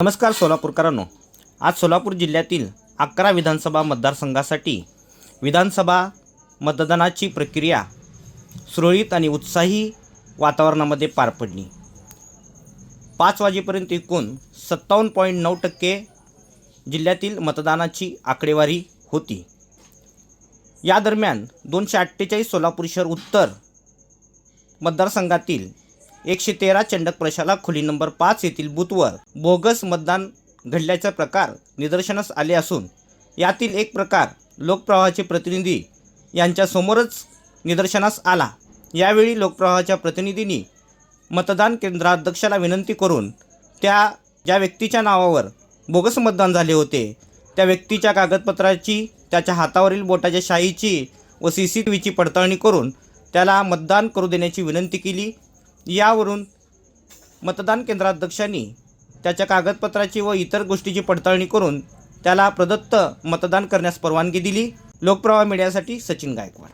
नमस्कार सोलापूरकरांनो. आज सोलापूर जिल्ह्यातील अकरा विधानसभा मतदारसंघासाठी विधानसभा मतदानाची प्रक्रिया सुरळीत आणि उत्साही वातावरणामध्ये पार पडली. पाच वाजेपर्यंत एकूण सत्तावन्न पॉईंट नऊ टक्के जिल्ह्यातील मतदानाची आकडेवारी होती. या दरम्यान दोनशे अठ्ठेचाळीस सोलापूर शहर उत्तर मतदारसंघातील एकशे तेरा चंडक प्रशाला खोली नंबर पाच येथील बूथवर बोगस मतदान घडल्याचा प्रकार निदर्शनास आले असून यातील एक प्रकार लोकप्रवाहाचे प्रतिनिधी यांच्यासमोरच निदर्शनास आला. यावेळी लोकप्रवाहाच्या प्रतिनिधींनी मतदान केंद्राध्यक्षाला विनंती करून त्या ज्या व्यक्तीच्या नावावर बोगस मतदान झाले होते त्या व्यक्तीच्या कागदपत्राची त्याच्या हातावरील बोटाच्या शाईची व सी सी टी व्हीची पडताळणी करून त्याला मतदान करू देण्याची विनंती केली. यावरून मतदान केंद्राध्यक्षांनी त्याच्या कागदपत्राची व इतर गोष्टीची पडताळणी करून त्याला प्रदत्त मतदान करण्यास परवानगी दिली. लोकप्रवाह मीडियासाठी सचिन गायकवाड.